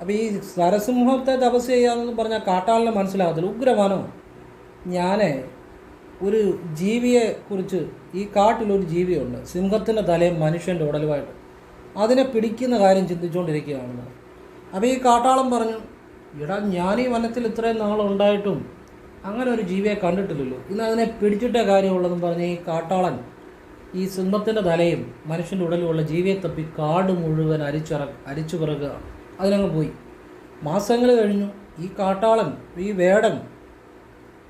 Speaker 1: അപ്പോൾ ഈ നരസിംഹത്തെ തപസ് ചെയ്യാമെന്ന് പറഞ്ഞാൽ കാട്ടാളിനെ മനസ്സിലാകത്തില്ല. ഉഗ്രമാനോ ഞാൻ ഒരു ജീവിയെ കുറിച്ച് ഈ കാട്ടിലൊരു ജീവിയുണ്ട്. സിംഹത്തിന്റെ തലയും മനുഷ്യന്റെ ഉടലുമായിട്ട്. അതിനെ പിടിക്കുന്ന കാര്യം ചിന്തിച്ചുകൊണ്ടിരിക്കുകയാണ് അപ്പോൾ ഈ കാട്ടാളം പറഞ്ഞു ഇടാ ഞാൻ ഈ വനത്തിൽ ഇത്രയും നാളുണ്ടായിട്ടും അങ്ങനെ ഒരു ജീവിയെ കണ്ടിട്ടില്ലല്ലോ. ഇന്ന് അതിനെ പിടിച്ചിട്ടേ കാര്യമുള്ളതെന്ന് പറഞ്ഞ് ഈ കാട്ടാളൻ ഈ സിംഹത്തിന്റെ തലയും മനുഷ്യന്റെ ഉടലുമുള്ള ജീവിയെ തപ്പി കാട് മുഴുവൻ അരിച്ചിറ അരിച്ചു പിറകുക അതിനങ്ങ് പോയി. മാസങ്ങൾ കഴിഞ്ഞു. ഈ കാട്ടാളൻ ഈ വേടൻ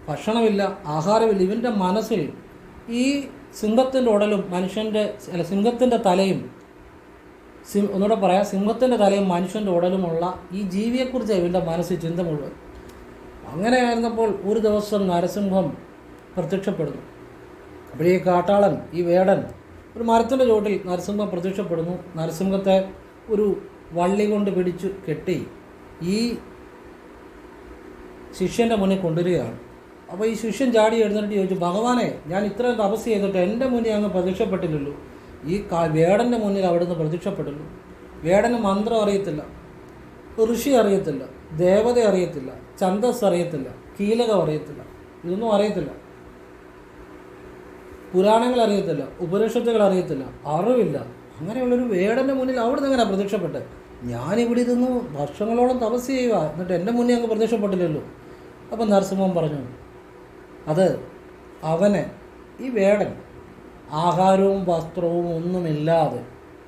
Speaker 1: ഭക്ഷണമില്ല ആഹാരമില്ല. ഇവന്റെ മനസ്സിൽ ഈ സിംഹത്തിന്റെ ഉടലും മനുഷ്യന്റെ അല്ല സിംഹത്തിന്റെ തലയും സിം ഒന്നുകൂടെ പറയാം സിംഹത്തിന്റെ തലയും മനുഷ്യന്റെ ഉടലുമുള്ള ഈ ജീവിയെക്കുറിച്ച് ഇവന്റെ മനസ്സിൽ ചിന്ത മുഴുവൻ. അങ്ങനെയായിരുന്നപ്പോൾ ഒരു ദിവസം നരസിംഹം പ്രത്യക്ഷപ്പെടുന്നു. അപ്പോൾ ഈ കാട്ടാളൻ ഈ വേടൻ ഒരു മരത്തിന്റെ ചുവട്ടിൽ നരസിംഹം പ്രത്യക്ഷപ്പെടുന്നു. നരസിംഹത്തെ ഒരു വള്ളി കൊണ്ട് പിടിച്ചു കെട്ടി ഈ ശിഷ്യന്റെ മുന്നിൽ കൊണ്ടുവരികയാണ്. അപ്പോൾ ഈ ശിഷ്യൻ ചാടി എഴുന്നേറ്റ് ചോദിച്ചു ഭഗവാനെ ഞാൻ ഇത്രയും തപസ് ചെയ്തിട്ട് എന്റെ മുന്നിൽ അങ്ങ് പ്രത്യക്ഷപ്പെട്ടില്ലല്ലോ. ഈ വേടന്റെ മുന്നിൽ അവിടുന്ന് പ്രത്യക്ഷപ്പെട്ടുള്ളൂ വേടന് മന്ത്രം അറിയത്തില്ല ഋഷി അറിയത്തില്ല ദേവത അറിയത്തില്ല ഛന്തസ് അറിയത്തില്ല കീലകം അറിയത്തില്ല ഇതൊന്നും അറിയത്തില്ല. പുരാണങ്ങൾ അറിയത്തില്ല ഉപനിഷത്തുകൾ അറിയത്തില്ല അറിവില്ല. അങ്ങനെയുള്ളൊരു വേടന്റെ മുന്നിൽ അവിടുന്ന് എങ്ങനെ പ്രത്യക്ഷപ്പെട്ട്? ഞാനിവിടെ ഇരുന്ന് വർഷങ്ങളോളം തപസ് ചെയ്യുക എന്നിട്ട് എന്റെ മുന്നിൽ അങ്ങ് പ്രത്യക്ഷപ്പെട്ടില്ലല്ലോ. അപ്പം നരസിംഹം പറഞ്ഞു അത് അവന് ഈ വേടൻ ആഹാരവും വസ്ത്രവും ഒന്നുമില്ലാതെ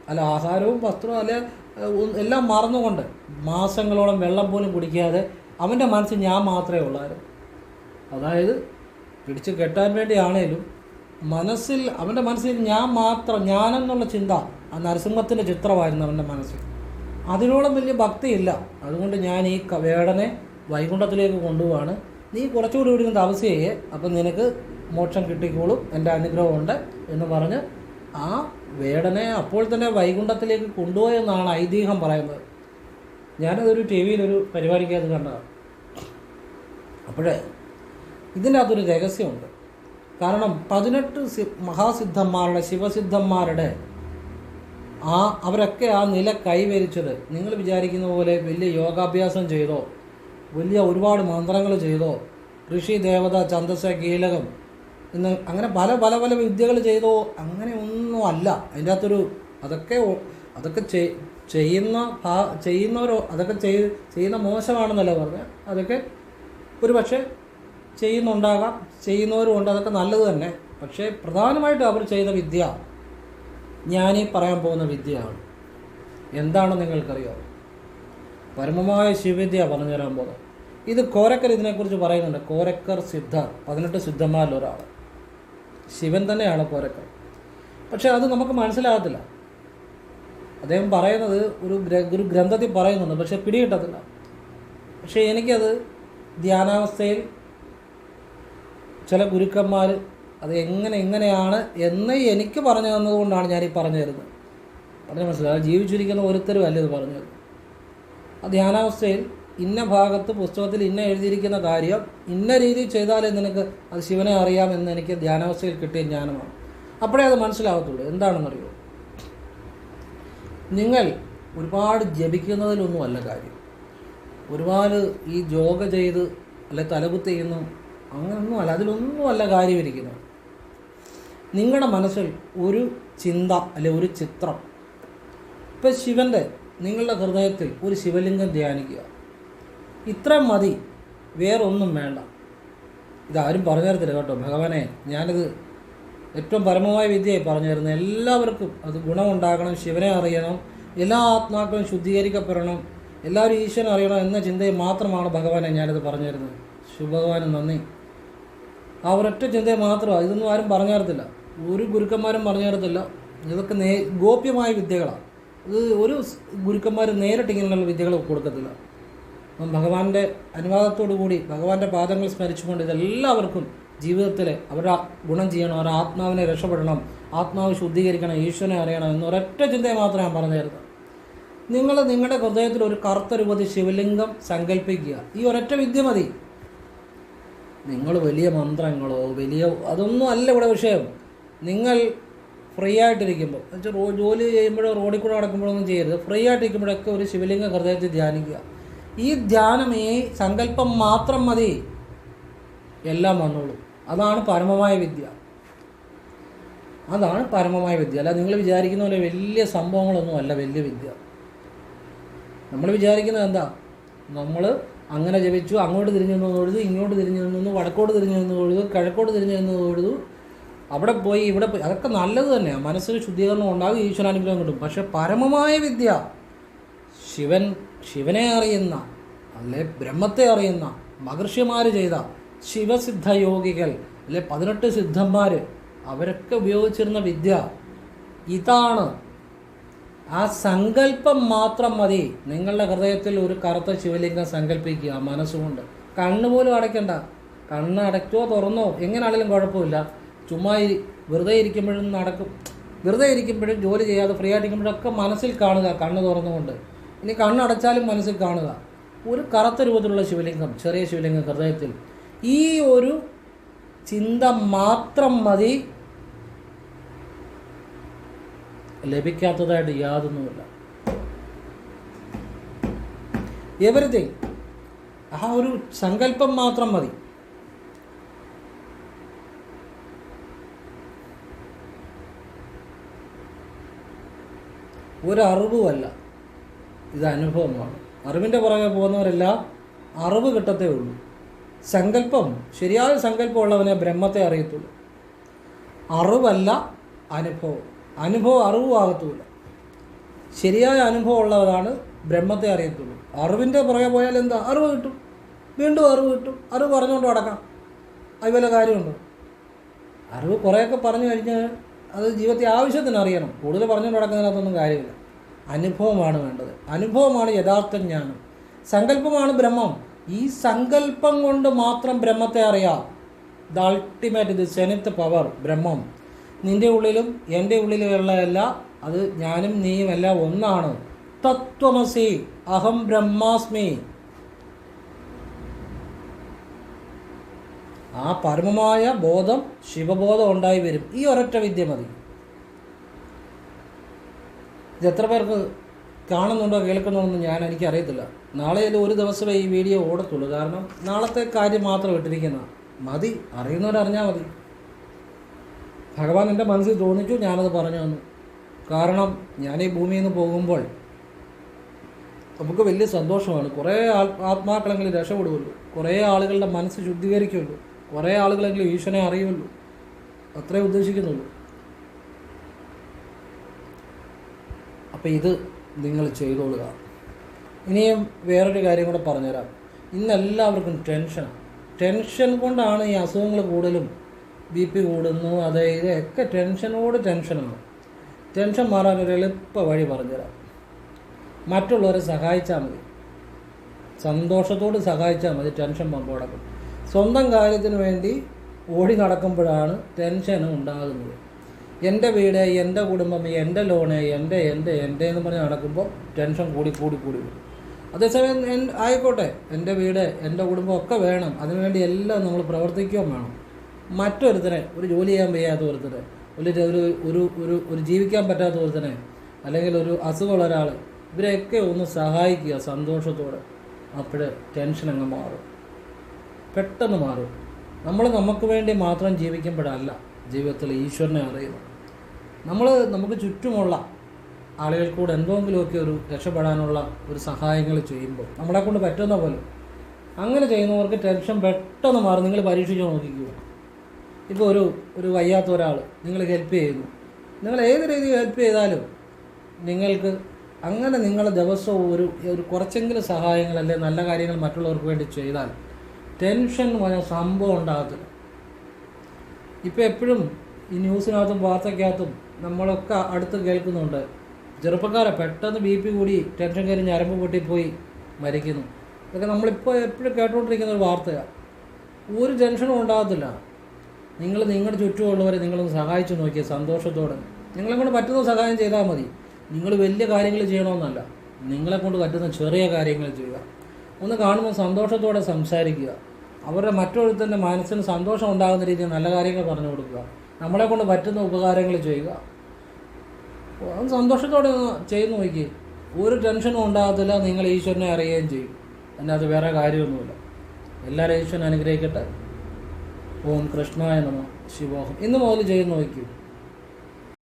Speaker 1: അല്ല ആഹാരവും വസ്ത്രവും അല്ല എല്ലാം മറന്നുകൊണ്ട് മാസങ്ങളോളം വെള്ളം പോലും കുടിക്കാതെ അവന്റെ മനസ്സിൽ ഞാൻ മാത്രമേ ഉള്ളായിരുന്നു. അതായത് പിടിച്ച് കെട്ടാൻ വേണ്ടിയാണേലും മനസ്സിൽ അവന്റെ മനസ്സിൽ ഞാൻ മാത്രം ഞാനെന്നുള്ള ചിന്ത ആ നരസിംഹത്തിന്റെ ചിത്രമായിരുന്നു അവന്റെ മനസ്സിൽ. അതിനോളം വലിയ ഭക്തിയില്ല. അതുകൊണ്ട് ഞാൻ ഈ വേടനെ വൈകുണ്ഠത്തിലേക്ക് കൊണ്ടുപോവാണ്. നീ കുറച്ചുകൂടി ഇവിടെ നിന്ന് തപസ് ചെയ്യേ അപ്പം നിനക്ക് മോക്ഷം കിട്ടിക്കോളും. എന്റെ അനുഗ്രഹമുണ്ട് എന്ന് പറഞ്ഞ് ആ വേടനെ അപ്പോൾ തന്നെ വൈകുണ്ഠത്തിലേക്ക് കൊണ്ടുപോയെന്നാണ് ഐതിഹ്യം പറയുന്നത്. ഞാനതൊരു ടി വിയിലൊരു പരിപാടിക്കകത്ത് കണ്ടതാണ്. അപ്പോഴേ ഇതിന്റെ അകത്തൊരു രഹസ്യമുണ്ട്. കാരണം പതിനെട്ട് സി മഹാസിദ്ധന്മാരുടെ ശിവസിദ്ധന്മാരുടെ ആ അവരൊക്കെ ആ നില കൈവരിച്ചത് നിങ്ങൾ വിചാരിക്കുന്ന പോലെ വലിയ യോഗാഭ്യാസം ചെയ്തോ വലിയ ഒരുപാട് മന്ത്രങ്ങൾ ചെയ്തോ? ഋഷി ദേവത ഛന്ദസ് കീലകം എന്ന് അങ്ങനെ പല പല പല വിദ്യകൾ ചെയ്തോ? അങ്ങനെ ഒന്നും അല്ല. അതിന്റെ അകത്തൊരു അതൊക്കെ അതൊക്കെ ചെയ്- ചെയ്യുന്ന ഭാ- ചെയ്യുന്നവരോ അതൊക്കെ ചെയ് ചെയ്യുന്ന മോശമാണെന്നല്ല പറഞ്ഞത് അതൊക്കെ ഒരു പക്ഷേ ചെയ്യുന്നുണ്ടാകാം. ചെയ്യുന്നവരും ഉണ്ട്. അതൊക്കെ നല്ലത് തന്നെ. പക്ഷേ പ്രധാനമായിട്ടും അവർ ചെയ്ത വിദ്യ ഞാനീ പറയാൻ പോകുന്ന വിദ്യയാണ്. എന്താണെന്ന് നിങ്ങൾക്കറിയാം പരമമായ ശിവവിദ്യ പറഞ്ഞു തരാൻ പോകുന്നത്. ഇത് കോരക്കർ ഇതിനെക്കുറിച്ച് പറയുന്നുണ്ട്. കോരക്കർ സിദ്ധ പതിനെട്ട് സിദ്ധന്മാരിൽ ഒരാൾ ശിവൻ തന്നെയാണ് കോരക്കർ. പക്ഷെ അത് നമുക്ക് മനസ്സിലാകത്തില്ല. അദ്ദേഹം പറയുന്നത് ഒരു ഒരു ഗ്രന്ഥത്തിൽ പറയുന്നുണ്ട് പക്ഷെ പിടികിട്ടത്തില്ല. പക്ഷേ എനിക്കത് ധ്യാനാവസ്ഥയിൽ ചില ഗുരുക്കന്മാർ അത് എങ്ങനെ എങ്ങനെയാണ് എന്ന് എനിക്ക് പറഞ്ഞു തന്നതുകൊണ്ടാണ് ഞാൻ പറഞ്ഞു തരുന്നത്. പറഞ്ഞു മനസ്സിലായി? ജീവിച്ചിരിക്കുന്ന ഒരുത്തരും അല്ല ഇത് പറഞ്ഞു തരുന്നത്. ധ്യാനാവസ്ഥയിൽ ഇന്ന ഭാഗത്ത് പുസ്തകത്തിൽ ഇന്ന എഴുതിയിരിക്കുന്ന കാര്യം ഇന്ന രീതിയിൽ ചെയ്താലേ നിനക്ക് അത് ശിവനെ അറിയാമെന്ന് എനിക്ക് ധ്യാനാവസ്ഥയിൽ കിട്ടിയ ജ്ഞാനമാണ്. അപ്പോഴേ അത് മനസ്സിലാകത്തുള്ളൂ. എന്താണെന്നറിയോ? നിങ്ങൾ ഒരുപാട് ജപിക്കുന്നതിലൊന്നും അല്ല കാര്യം. ഒരുപാട് ഈ ജോഗ ചെയ്ത് അല്ലെ തലകുത്ത് ചെയ്യുന്നു അങ്ങനൊന്നും അല്ല അതിലൊന്നും അല്ല കാര്യമിരിക്കുന്നത് നിങ്ങളുടെ മനസ്സിൽ ഒരു ചിന്ത അല്ലെ ഒരു ചിത്രം. ഇപ്പം ശിവന്റെ നിങ്ങളുടെ ഹൃദയത്തിൽ ഒരു ശിവലിംഗം ധ്യാനിക്കുക. ഇത്ര മതി വേറൊന്നും വേണ്ട. ഇതാരും പറഞ്ഞു തരത്തില്ല കേട്ടോ. ഭഗവാനെ ഞാനിത് ഏറ്റവും പരമമായ വിദ്യയായി പറഞ്ഞു തരുന്നത് എല്ലാവർക്കും അത് ഗുണമുണ്ടാകണം ശിവനെ അറിയണം എല്ലാ ആത്മാക്കളും ശുദ്ധീകരിക്കപ്പെടണം എല്ലാവരും ഈശ്വരനെ അറിയണം എന്ന ചിന്തയിൽ മാത്രമാണ് ഭഗവാനെ ഞാനിത് പറഞ്ഞു തരുന്നത്. ശിവഭഗവാന് നന്ദി. ആ ഒരൊറ്റ ചിന്തയെ മാത്രമാണ് ഇതൊന്നും ആരും പറഞ്ഞു തരത്തില്ല. ഒരു ഗുരുക്കന്മാരും പറഞ്ഞു തരത്തില്ല. ഇതൊക്കെ നേ ഗോപ്യമായ വിദ്യകളാണ്. ഇത് ഒരു ഗുരുക്കന്മാർ നേരിട്ട് ഇങ്ങനെയുള്ള വിദ്യകൾ കൊടുക്കത്തില്ല. അപ്പം ഭഗവാന്റെ അനുവാദത്തോടു കൂടി ഭഗവാന്റെ പാദങ്ങൾ സ്മരിച്ചുകൊണ്ട് ഇതെല്ലാവർക്കും ജീവിതത്തിൽ അവരുടെ ഗുണം ചെയ്യണം അവരുടെ ആത്മാവിനെ രക്ഷപ്പെടണം ആത്മാവ് ശുദ്ധീകരിക്കണം ഈശ്വരനെ അറിയണം എന്നൊരൊറ്റ ചിന്തയെ മാത്രമേ ഞാൻ പറഞ്ഞു തരുന്നത്. നിങ്ങൾ നിങ്ങളുടെ ഹൃദയത്തിൽ ഒരു കറുത്ത രൂപത്തിൽ ശിവലിംഗം സങ്കല്പിക്കുക ഈ ഒരൊറ്റ വിദ്യ മതി. നിങ്ങൾ വലിയ മന്ത്രങ്ങളോ വലിയ അതൊന്നും അല്ല ഇവിടെ വിഷയം. നിങ്ങൾ ഫ്രീ ആയിട്ടിരിക്കുമ്പോൾ എന്നുവെച്ചാൽ റോ ജോലി ചെയ്യുമ്പോഴോ റോഡിൽ കൂടെ നടക്കുമ്പോഴൊന്നും ചെയ്യരുത്. ഫ്രീ ആയിട്ടിരിക്കുമ്പോഴൊക്കെ ഒരു ശിവലിംഗ ഹൃദയത്തിൽ ധ്യാനിക്കുക. ഈ ധ്യാനം ഈ സങ്കല്പം മാത്രം മതി. എല്ലാം വന്നോളൂ. അതാണ് പരമമായ വിദ്യ. അതാണ് പരമമായ വിദ്യ. അല്ല നിങ്ങൾ വിചാരിക്കുന്ന പോലെ വലിയ സംഭവങ്ങളൊന്നും അല്ല വലിയ വിദ്യ. നമ്മൾ വിചാരിക്കുന്നത് എന്താ? നമ്മൾ അങ്ങനെ ജപിച്ചു അങ്ങോട്ട് തിരിഞ്ഞു നിന്ന് തൊഴുതു ഇങ്ങോട്ട് തിരിഞ്ഞു നിന്നു വടക്കോട്ട് തിരിഞ്ഞു നിന്ന് തൊഴുതു കിഴക്കോട്ട് തിരിഞ്ഞു നിന്ന് തൊഴുതു അവിടെ പോയി ഇവിടെ പോയി. അതൊക്കെ നല്ലത് തന്നെയാണ് മനസ്സിന് ശുദ്ധീകരണം ഉണ്ടാകും ഈശ്വരാനുഗ്രഹം കിട്ടും. പക്ഷെ പരമമായ വിദ്യ ശിവൻ ശിവനെ അറിയുന്ന അല്ലെ ബ്രഹ്മത്തെ അറിയുന്ന മഹർഷിമാർ ചെയ്ത ശിവസിദ്ധ യോഗികൾ അല്ലെ പതിനെട്ട് സിദ്ധന്മാർ അവരൊക്കെ ഉപയോഗിച്ചിരുന്ന വിദ്യ ഇതാണ്. ആ സങ്കല്പം മാത്രം മതി. നിങ്ങളുടെ ഹൃദയത്തിൽ ഒരു കറുത്ത ശിവലിംഗം സങ്കല്പിക്കുക മനസ്സുകൊണ്ട്. കണ്ണുപോലും അടയ്ക്കണ്ട. കണ്ണ് അടയ്ക്കോ തുറന്നോ? എങ്ങനെയാണെങ്കിലും കുഴപ്പമില്ല. ചുമ്മാ വെറുതെ ഇരിക്കുമ്പോഴും നടക്കും വെറുതെ ഇരിക്കുമ്പോഴും ജോലി ചെയ്യാതെ ഫ്രീ ആയിട്ടിരിക്കുമ്പോഴൊക്കെ മനസ്സിൽ കാണുക കണ്ണ് തുറന്നുകൊണ്ട്. ഇനി കണ്ണടച്ചാലും മനസ്സിൽ കാണുക. ഒരു കറുത്ത രൂപത്തിലുള്ള ശിവലിംഗം ചെറിയ ശിവലിംഗം ഹൃദയത്തിൽ. ഈ ഒരു ചിന്ത മാത്രം മതി. ലഭിക്കാത്തതായിട്ട് യാതൊന്നുമില്ല. എവറിഥിങ് ആ ഒരു സങ്കല്പം മാത്രം മതി. ഒരു അറിവുമല്ല ഇത് അനുഭവമാണ്. അറിവിന്റെ പുറകെ പോകുന്നവരെല്ലാം അറിവ് കിട്ടത്തേ ഉള്ളൂ. സങ്കല്പം ശരിയായ സങ്കല്പമുള്ളവനെ ബ്രഹ്മത്തെ അറിയത്തുള്ളൂ. അറിവല്ല അനുഭവം. അനുഭവം അറിവുമാകത്തുമില്ല ശരിയായ അനുഭവം ഉള്ളവരാണ് ബ്രഹ്മത്തെ അറിയത്തുള്ളൂ. അറിവിന്റെ പുറകെ പോയാൽ എന്താ? അറിവ് കിട്ടും. വീണ്ടും അറിവ് കിട്ടും. അറിവ് പറഞ്ഞുകൊണ്ട് നടക്കാം. അത് വല്ല കാര്യമുണ്ടോ? അറിവ് കുറേയൊക്കെ പറഞ്ഞു കഴിഞ്ഞാൽ അത് ജീവിതത്തെ ആവശ്യത്തിന് അറിയണം. കൂടുതൽ പറഞ്ഞുകൊണ്ട് നടക്കുന്നതിനകത്തൊന്നും കാര്യമില്ല. അനുഭവമാണ് വേണ്ടത്. അനുഭവമാണ് യഥാർത്ഥ ജ്ഞാനം. സങ്കല്പമാണ് ബ്രഹ്മം. ഈ സങ്കല്പം കൊണ്ട് മാത്രം ബ്രഹ്മത്തെ അറിയാം. The ultimate the zenith power Brahman. നിന്റെ ഉള്ളിലും എന്റെ ഉള്ളിലുള്ള എല്ലാം അത് ഞാനും നീയും എല്ലാം ഒന്നാണ്. തത്വമസി അഹം ബ്രഹ്മാസ്മി. ആ പരമമായ ബോധം ശിവബോധം ഉണ്ടായി വരും. ഈ ഒരൊറ്റ വിദ്യ മതി. ഇത് എത്ര പേർക്ക് കാണുന്നുണ്ടോ കേൾക്കുന്നുണ്ടോ എന്ന് ഞാൻ എനിക്കറിയത്തില്ല. നാളെ ഇത് ഒരു ദിവസമേ ഈ വീഡിയോ ഓടത്തുള്ളൂ. കാരണം നാളത്തെ കാര്യം മാത്രം ഇട്ടിരിക്കുന്ന മതി അറിയുന്നവരറിഞ്ഞാൽ മതി. ഭഗവാൻ എന്റെ മനസ്സിൽ തോന്നിച്ചു ഞാനത് പറഞ്ഞു തന്നു. കാരണം ഞാൻ ഈ ഭൂമിയിൽ നിന്ന് പോകുമ്പോൾ നമുക്ക് വലിയ സന്തോഷമാണ്. കുറേ ആത്മാക്കളെങ്കിലും രക്ഷപ്പെടുമല്ലോ കുറേ ആളുകളുടെ മനസ്സ് ശുദ്ധീകരിക്കുമല്ലോ കുറേ ആളുകളെങ്കിലും ഈശ്വരനെ അറിയുമല്ലോ അത്രേ ഉദ്ദേശിക്കുന്നുള്ളൂ. അപ്പോൾ ഇത് നിങ്ങൾ ചെയ്തോളുക. ഇനിയും വേറൊരു കാര്യം കൂടെ പറഞ്ഞുതരാം. ഇന്ന് എല്ലാവർക്കും ടെൻഷനാണ് ടെൻഷൻ കൊണ്ടാണ് ഈ അസുഖങ്ങൾ കൂടുതലും ബി പി കൂടുന്നു അതായത് ഇതൊക്കെ ടെൻഷനോട് ടെൻഷനാണ് ടെൻഷൻ മാറാൻ ഒരു എളുപ്പ വഴി പറഞ്ഞുതരാം. മറ്റുള്ളവരെ സഹായിച്ചാൽ മതി. സന്തോഷത്തോട് സഹായിച്ചാൽ മതി ടെൻഷൻ പമ്പടക്കും സ്വന്തം കാര്യത്തിന് വേണ്ടി ഓടി നടക്കുമ്പോഴാണ് ടെൻഷനും ഉണ്ടാകുന്നത്. എന്റെ വീട് എന്റെ കുടുംബം എന്റെ ലോണ് എന്റെ എന്റെ എന്റെ എന്ന് പറഞ്ഞ് നടക്കുമ്പോൾ ടെൻഷൻ കൂടി കൂടി കൂടി വരും. അതേസമയം ആയിക്കോട്ടെ എന്റെ വീട് എന്റെ കുടുംബം ഒക്കെ വേണം. അതിനുവേണ്ടി എല്ലാം നമ്മൾ പ്രവർത്തിക്കുകയും വേണം. മറ്റൊരുത്തനെ ഒരു ജോലി ചെയ്യാൻ വയ്യാത്ത ഒരുത്തനെ ഒരു ഒരു ഒരു ഒരു ജീവിക്കാൻ പറ്റാത്ത ഒരുത്തനെ അല്ലെങ്കിൽ ഒരു അസുഖമുള്ള ഒരാൾ ഇവരെയൊക്കെ ഒന്ന് സഹായിക്കുക സന്തോഷത്തോടെ. അപ്പോൾ ടെൻഷൻ അങ്ങ് മാറും. പെട്ടെന്ന് മാറും. നമ്മൾ നമുക്ക് വേണ്ടി മാത്രം ജീവിക്കുമ്പോഴല്ല ജീവിതത്തിൽ ഈശ്വരനെ അറിയുന്നത് നമ്മൾ നമുക്ക് ചുറ്റുമുള്ള ആളുകൾ ആളുകൾക്കൂടെ എന്തെങ്കിലുമൊക്കെ ഒരു രക്ഷപ്പെടാനുള്ള ഒരു സഹായങ്ങൾ ചെയ്യുമ്പോൾ നമ്മളെ കൊണ്ട് പറ്റുന്ന പോലെ അങ്ങനെ ചെയ്യുന്നവർക്ക് ടെൻഷൻ പെട്ടെന്ന് മാറും. നിങ്ങൾ പരീക്ഷിച്ച് നോക്കിക്കുക ഇപ്പോൾ ഒരു ഒരു വയ്യാത്ത ഒരാൾ നിങ്ങൾ ഹെൽപ്പ് ചെയ്യുന്നു. നിങ്ങൾ ഏത് രീതിയിൽ ഹെൽപ്പ് ചെയ്താലും നിങ്ങൾക്ക് അങ്ങനെ നിങ്ങൾ ദിവസവും ഒരു ഒരു കുറച്ചെങ്കിലും സഹായങ്ങൾ അല്ലെങ്കിൽ നല്ല കാര്യങ്ങൾ മറ്റുള്ളവർക്ക് വേണ്ടി ചെയ്താൽ ടെൻഷൻ സംഭവം ഉണ്ടാകത്തില്ല. ഇപ്പോൾ എപ്പോഴും ഈ ന്യൂസിനകത്തും വാർത്തക്കകത്തും നമ്മളൊക്കെ അടുത്ത് കേൾക്കുന്നുണ്ട്. ചെറുപ്പക്കാരെ പെട്ടെന്ന് ബി പി കൂടി ടെൻഷൻ കയറി ഞരമ്പ് പൊട്ടിപ്പോയി മരിക്കുന്നു. ഇതൊക്കെ നമ്മളിപ്പോൾ എപ്പോഴും കേട്ടുകൊണ്ടിരിക്കുന്ന ഒരു വാർത്തയാണ് ഒരു ടെൻഷനും ഉണ്ടാകത്തില്ല. നിങ്ങൾ നിങ്ങളുടെ ചുറ്റുമുള്ളവരെ നിങ്ങളൊന്ന് സഹായിച്ചു നോക്കിയ സന്തോഷത്തോടെ. നിങ്ങളെ കൊണ്ട് പറ്റുന്ന സഹായം ചെയ്താൽ മതി. നിങ്ങൾ വലിയ കാര്യങ്ങൾ ചെയ്യണമെന്നല്ല. നിങ്ങളെ കൊണ്ട് പറ്റുന്ന ചെറിയ കാര്യങ്ങൾ ചെയ്യുക. ഒന്ന് കാണുമ്പോൾ സന്തോഷത്തോടെ സംസാരിക്കുക. അവരുടെ മറ്റൊരുത്തന്റെ മനസ്സിന് സന്തോഷം ഉണ്ടാകുന്ന രീതിയിൽ നല്ല കാര്യങ്ങൾ പറഞ്ഞു കൊടുക്കുക. നമ്മളെ കൊണ്ട് പറ്റുന്ന ഉപകാരങ്ങൾ ചെയ്യുക. സന്തോഷത്തോടെ ചെയ്ത് നോക്കി. ഒരു ടെൻഷനും ഉണ്ടാകത്തില്ല നിങ്ങൾ ഈശ്വരനെ അറിയുകയും ചെയ്യും. അതിനകത്ത് വേറെ കാര്യമൊന്നുമില്ല. എല്ലാവരും ഈശ്വരനെ അനുഗ്രഹിക്കട്ടെ. ഓം കൃഷ്ണായ നമ. ശിവോഹം. ഇന്ന് മുതൽ ചെയ്ത് നോക്കൂ.